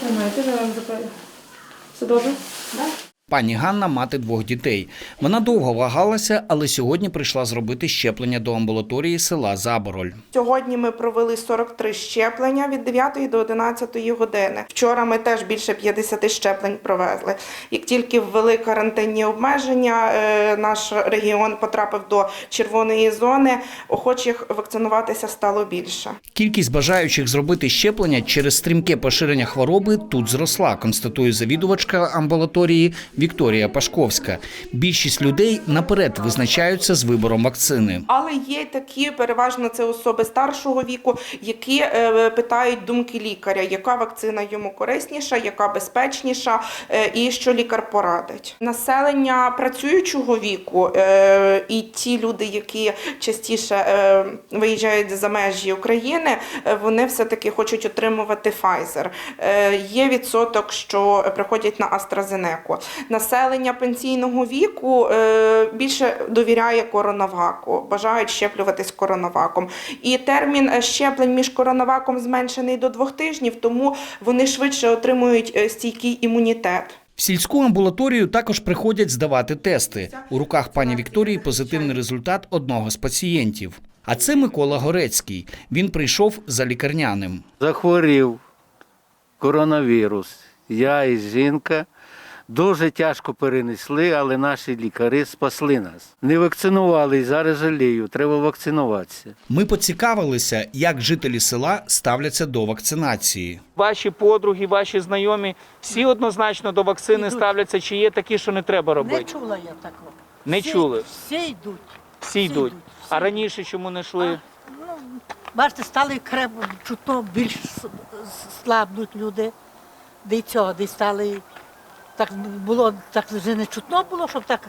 Тримайте, я вам запаю. Все добре? Пані Ганна мати двох дітей. Вона довго вагалася, але сьогодні прийшла зробити щеплення до амбулаторії села Забороль. Сьогодні ми провели 43 щеплення від 9 до 11 години. Вчора ми теж більше 50 щеплень провезли. Як тільки ввели карантинні обмеження, е, наш регіон потрапив до червоної зони. Охочих вакцинуватися стало більше. Кількість бажаючих зробити щеплення через стрімке поширення хвороби тут зросла, констатує завідувачка амбулаторії Вікторія Пашковська. Більшість людей наперед визначаються з вибором вакцини. Але є такі, переважно це особи старшого віку, які е, питають думки лікаря, яка вакцина йому корисніша, яка безпечніша, е, і що лікар порадить. Населення працюючого віку е, і ті люди, які частіше виїжджають за межі України, вони все-таки хочуть отримувати Pfizer. Є відсоток, що приходять на AstraZeneca. Населення пенсійного віку е, більше довіряє коронаваку, бажають щеплюватись коронаваком. І термін е, щеплень між коронаваком зменшений до двох тижнів, тому вони швидше отримують е, стійкий імунітет. В сільську амбулаторію також приходять здавати тести. У руках пані Вікторії позитивний результат одного з пацієнтів. А це Микола Горецький. Він прийшов за лікарняним. захворів коронавірус. Я і жінка дуже тяжко перенесли, але наші лікарі спасли нас. Не вакцинували і зараз жалію. Треба вакцинуватися. Ми поцікавилися, як жителі села ставляться до вакцинації. Ваші подруги, ваші знайомі всі однозначно до вакцини ставляться, чи є такі, що не треба робити? Не чула я такого. Не Всі- чули. Всі йдуть. Всі йдуть. йдуть, А раніше чому не йшли? Ну, бачите, стали крепко, чутно більш слабнуть люди. Де цього, де стали. Так було, так вже не чутно було, щоб так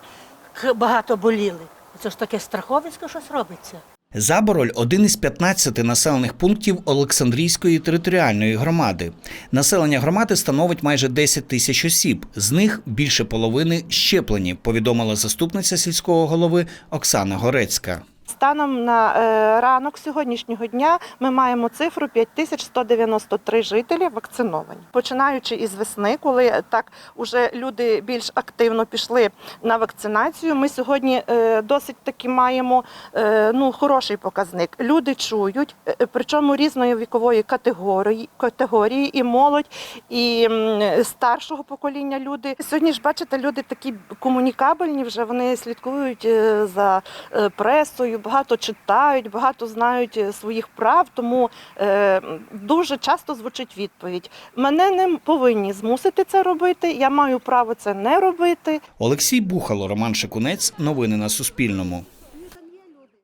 багато боліли. Це ж таке страховисько щось робиться. Забороль один із 15 населених пунктів Олександрійської територіальної громади. Населення громади становить майже 10 тисяч осіб. З них більше половини щеплені, повідомила заступниця сільського голови Оксана Горецька. Станом на е, ранок сьогоднішнього дня ми маємо цифру 5193 жителі вакциновані. Починаючи із весни, коли так уже люди більш активно пішли на вакцинацію. Ми сьогодні е, досить таки маємо е, ну хороший показник. Люди чують, е, причому різної вікової категорії, категорії і молодь, і старшого покоління люди. Сьогодні ж бачите, люди такі комунікабельні вже вони слідкують е, за е, пресою, багато читають, багато знають е, своїх прав. Тому е, дуже часто звучить відповідь: мене не повинні змусити це робити. Я маю право це не робити. Олексій Бухало, Роман Шикунець. Новини на Суспільному.